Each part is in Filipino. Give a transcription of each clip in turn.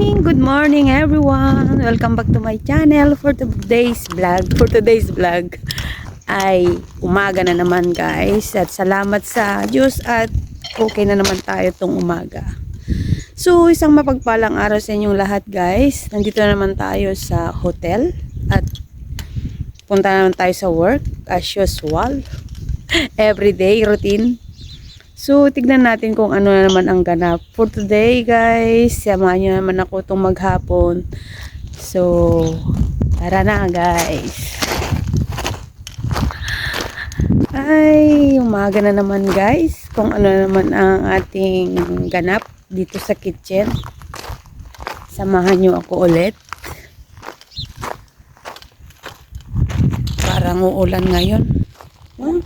morning, good morning everyone. Welcome back to my channel for today's vlog. For today's vlog ay umaga na naman guys. At salamat sa Diyos at okay na naman tayo tong umaga. So, isang mapagpalang araw sa inyong lahat guys. Nandito na naman tayo sa hotel at punta na naman tayo sa work as usual. Everyday routine. So, tignan natin kung ano na naman ang ganap. For today, guys, samahan nyo naman ako itong maghapon. So, tara na, guys. Ay, umaga na naman, guys. Kung ano na naman ang ating ganap dito sa kitchen. Samahan nyo ako ulit. Parang uulan ngayon. Hmm?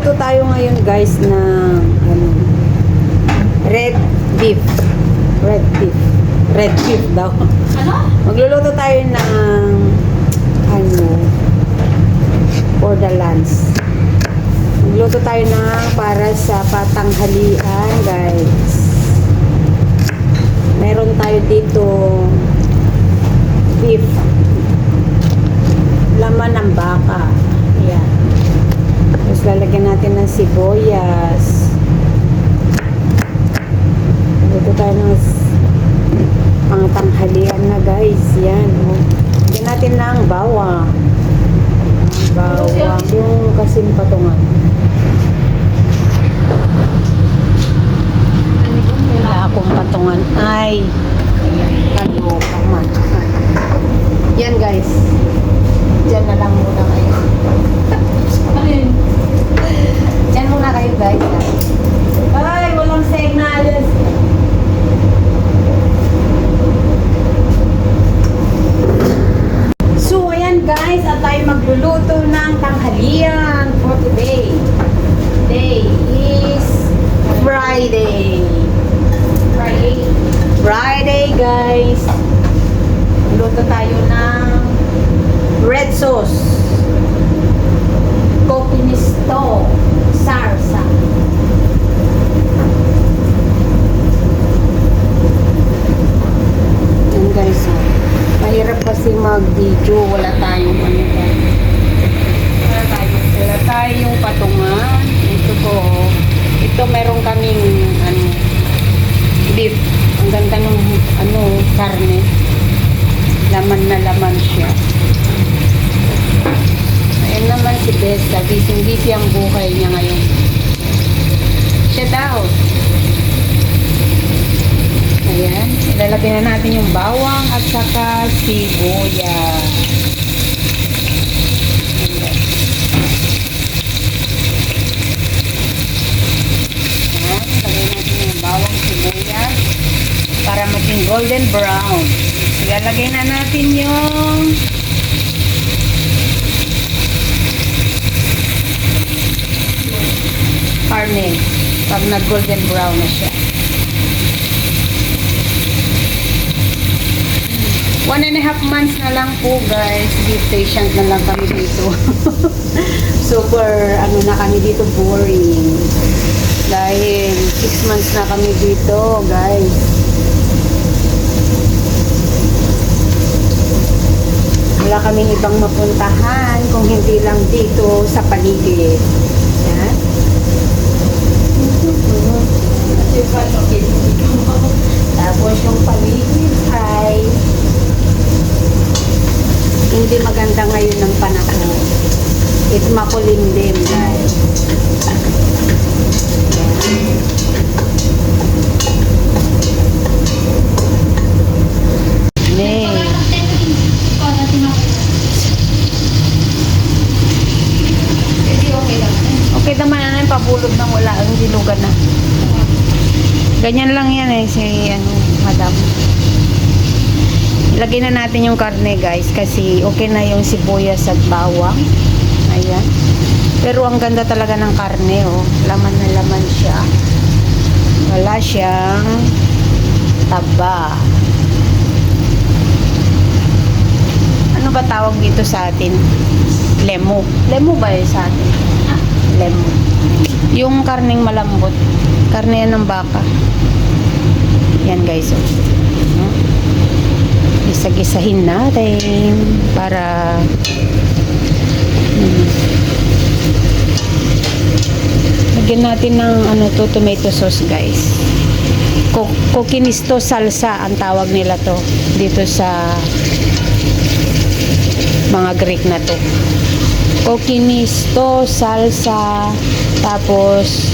Magluluto tayo ngayon guys ng ano, red beef. Red beef. Red beef daw. Ano? Magluluto tayo ng ano for the lunch. Magluto tayo ng para sa patanghalian guys. Meron tayo dito beef. Laman ng baka. Tapos lalagyan natin ng sibuyas. Dito tayo ng pang tanghalian na guys. Yan. Oh. Lagyan natin ng bawang. Bawang. Yung kasing patungan. Wala akong patungan. Ay. Yan guys. Diyan na lang muna kayo. Ano? Diyan muna kayo guys. Ay, walang signals. So, ayan guys, at tayo magluluto ng tanghalian for today. Today is Friday. Friday. Friday guys. Luto tayo ng red sauce. Coffee misto. Sarsa. Yan guys. Oh. Mahirap kasi mag-video. Wala tayong ano ba. Wala tayong, wala tayong patungan. Ito po. oh. Ito meron kaming ano, beef. Ang ganda ng ano, karne. Laman na laman siya. Ayan naman si Besta. Busy-busy ang buhay niya ngayon. Shout out. Ayan. Ilalagay na natin yung bawang at saka sibuyas para maging golden brown. Ilalagay na natin yung karne pag golden brown na siya. One and a half months na lang po guys. Be patient na lang kami dito. Super ano na kami dito boring. Dahil 6 months na kami dito guys. Wala kaming ibang mapuntahan kung hindi lang dito sa paligid. Tapos yung paligid ay hindi maganda ngayon ng panahon. It makulimlim guys. Ne. Okay naman na yung pabulog ng wala ang dilugan na. Ganyan lang yan eh si ano, madam. Ilagay na natin yung karne guys kasi okay na yung sibuyas at bawang. Ayan. Pero ang ganda talaga ng karne oh. Laman na laman siya. Wala siyang taba. Ano ba tawag dito sa atin? Lemo. Lemo ba yun sa atin? Lemo. Yung karning malambot. Karne yan ng baka. Yan guys. Oh. No? Isa-gisahin natin para hmm. Natin ng ano to, tomato sauce guys. Ko- Kokinisto salsa ang tawag nila to dito sa mga Greek na to. Kokinisto salsa tapos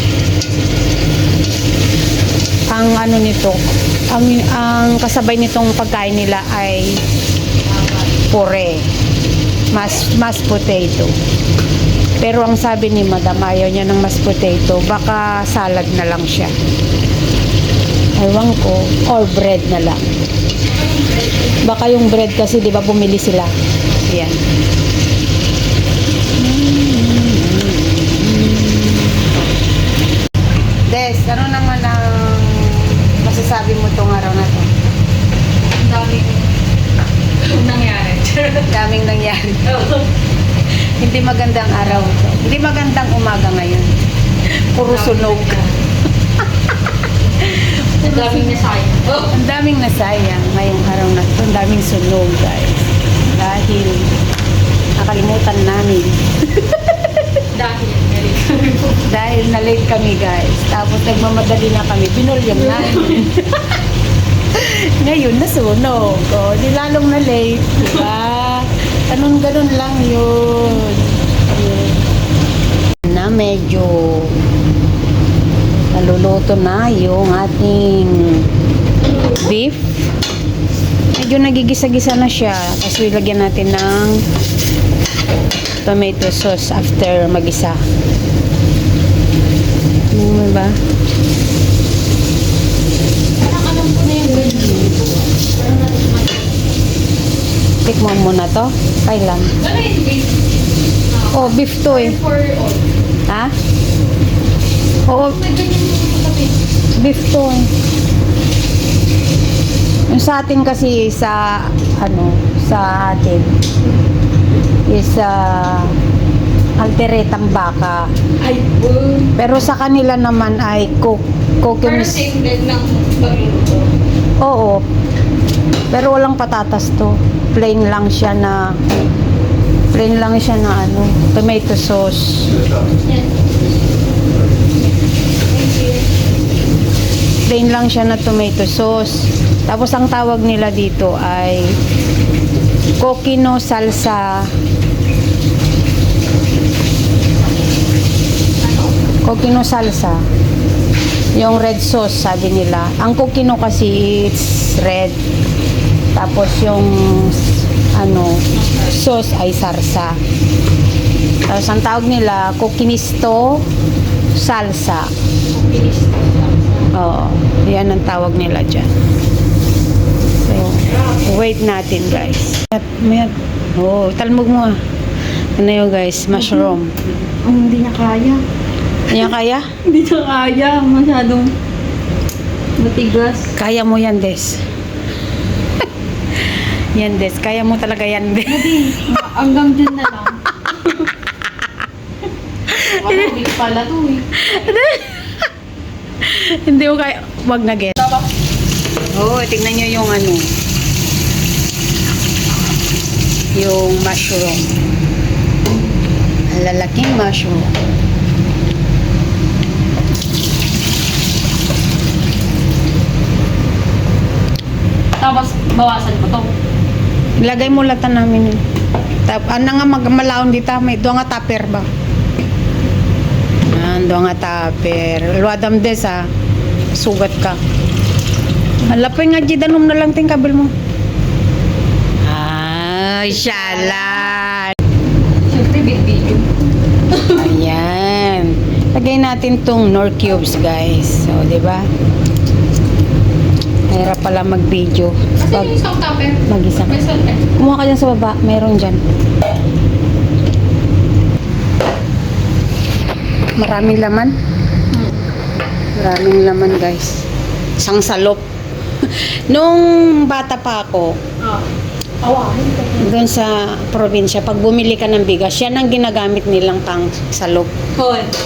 ang ano nito ang ang kasabay nitong pagkain nila ay pure mas mas potato. Pero ang sabi ni madam ayaw niya ng mas potato baka salad na lang siya. Ewan ko or bread na lang. Baka yung bread kasi di ba bumili sila. Yan Des, ano naman ang masasabi mo tong araw na to? Ang daming nangyari. Daming nangyari. Hindi magandang araw to. Hindi magandang umaga ngayon. Puro sunog. Ang daming nasayang. Oh. Ang daming nasayang ngayong araw na to. Ang daming sunog, guys. Dahil nakalimutan namin. Dahil. Dahil na-late kami, guys. Tapos nagmamadali na kami. Binulyam namin. Ngayon, nasunog. O, di lalong na late. Diba? Ganun-ganun lang yun. Ayun. Na medyo naluluto na yung ating beef. Medyo nagigisa-gisa na siya. Tapos ilagyan natin ng tomato sauce after magisa. Ano ba? Parang alam ko na yung ganyan. Parang natin Tikman mo na to. Kailan? Oh, beef to eh. Ha? Oo, beef to eh. Yung sa atin kasi sa ano, sa atin is uh, alteretang baka. Ay, boom. Pero sa kanila naman ay cook, Parang cookies. same din ng. Oo. Pero walang patatas to. Plain lang siya na plain lang siya na ano, tomato sauce. Yan. Thank you. Plain lang siya na tomato sauce. Tapos ang tawag nila dito ay kokino salsa. Kokino salsa. Yung red sauce sabi nila. Ang kokino kasi it's red. Tapos yung ano sauce ay sarsa. Tapos ang tawag nila kokinisto salsa. Oo, yan ang tawag nila dyan. So, wait natin guys. Mayat. Oo, talmog mo ah. Ano yun guys? Mushroom. Ang hindi niya kaya. Yan kaya? Hindi niya kaya. Masyadong matigas. Kaya mo yan, Des. yan, Des. Kaya mo talaga yan, Des. Hanggang dyan na lang. Wala, hindi pala to eh. Hindi ko kaya. Wag na, Des. Oo, oh, tignan nyo yung ano. Yung mushroom. Lalaking mushroom. Tapos, bawasan ko to. Ilagay mo lata namin yun. Tap, ano nga magmalaon dito? May doon nga tupper ba? Yan, doon nga tupper. Luadam des ha. Sugat ka. Malapay nga jidanom na lang ting kabil mo. Ay, shala. Siyempre, big video. Ayan. Lagay natin tong nor cubes, guys. So, di ba? Mahirap pala mag-video. Kasi Pag yung isang tupper. mag-isa. Kumuha ka dyan sa baba. Meron dyan. Maraming laman. Maraming laman, guys. Isang salop. Nung bata pa ako. Awahin ko. doon sa probinsya, pag bumili ka ng bigas, yan ang ginagamit nilang pang salop.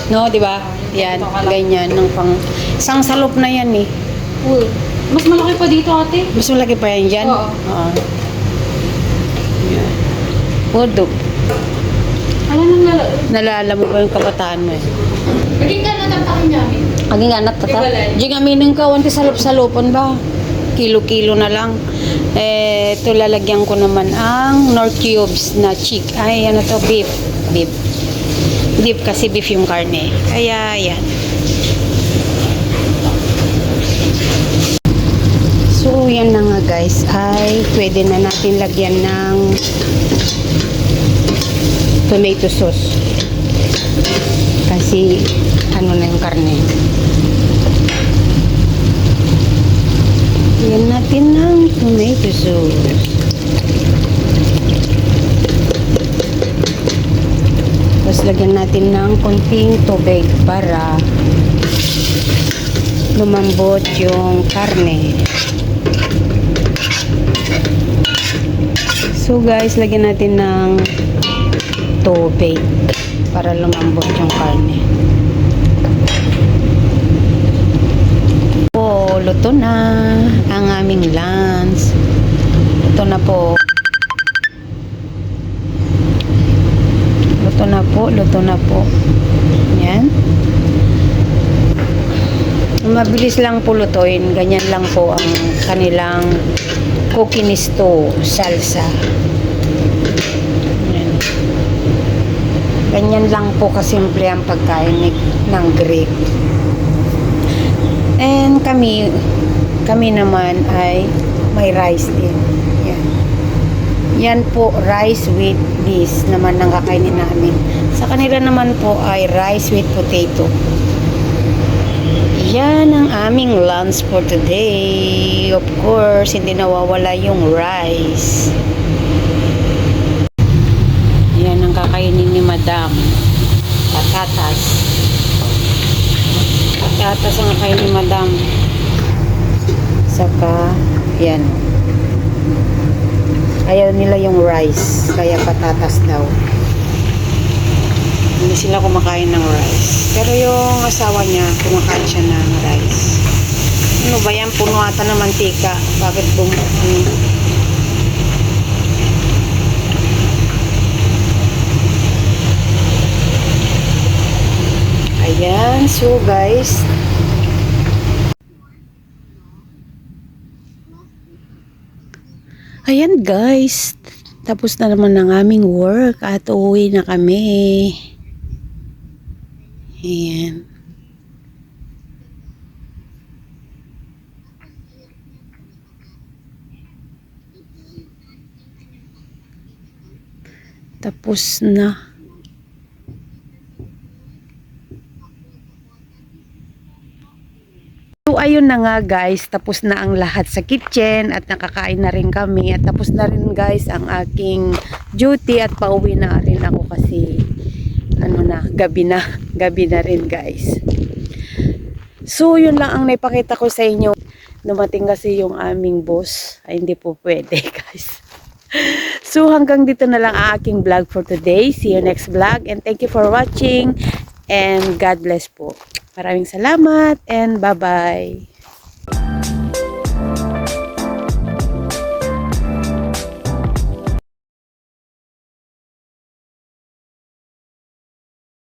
No, di ba? Yan, ganyan, ng pang... Isang salop na yan eh. Uy, mas malaki pa dito ate. Mas malaki pa yan dyan? Oo. Oo. Yan. Pudo. Ano nang lala? Nalala mo ba yung kabataan mo eh? Paging ka natapakin namin. Aging anak tata. Di aminin ka, wanti salop-salopon ba? Kilo-kilo na lang. Eh, ito lalagyan ko naman ang North Cubes na chick. Ay, ano to? Beef. Beef. Beef kasi beef yung karne. Kaya, yan. So, yan na nga guys. Ay, pwede na natin lagyan ng tomato sauce. Kasi, ano na yung karne. Lagyan natin ng tomato sauce. Tapos lagyan natin ng konting tubig para lumambot yung karne. So guys, lagyan natin ng tubig para lumambot yung karne. Po, luto na ang aming lunch. Luto na po. Luto na po, luto na po. Yan. Mabilis lang po lutuin. Ganyan lang po ang kanilang cookinesto salsa. Yan. Ganyan lang po kasimple ang pagkain ng Greek. And kami, kami naman ay may rice din. Yan. Yan po, rice with this naman ang kakainin namin. Sa kanila naman po ay rice with potato. Yan ang aming lunch for today. Of course, hindi nawawala yung rice. Yan ang kakainin ni Madam. Patatas. Patatas ang kakainin ni Madam. Saka, yan. Ayaw nila yung rice. Kaya patatas daw. Hindi sila kumakain ng rice. Pero yung asawa niya, kumakain siya ng rice. Ano ba yan? Puno ata ng mantika. Bakit bum... Ano? Ayan. So, guys. Ayan, guys. Tapos na naman ang aming work at uuwi na kami. Ayan. Tapos na. Ayun na nga guys, tapos na ang lahat sa kitchen at nakakain na rin kami at tapos na rin guys ang aking duty at pauwi na rin ako kasi na, gabi na, gabi na rin guys. So yun lang ang naipakita ko sa inyo. Dumating kasi yung aming boss, ay hindi po pwede guys. So hanggang dito na lang ang aking vlog for today. See you next vlog and thank you for watching and God bless po. Maraming salamat and bye-bye.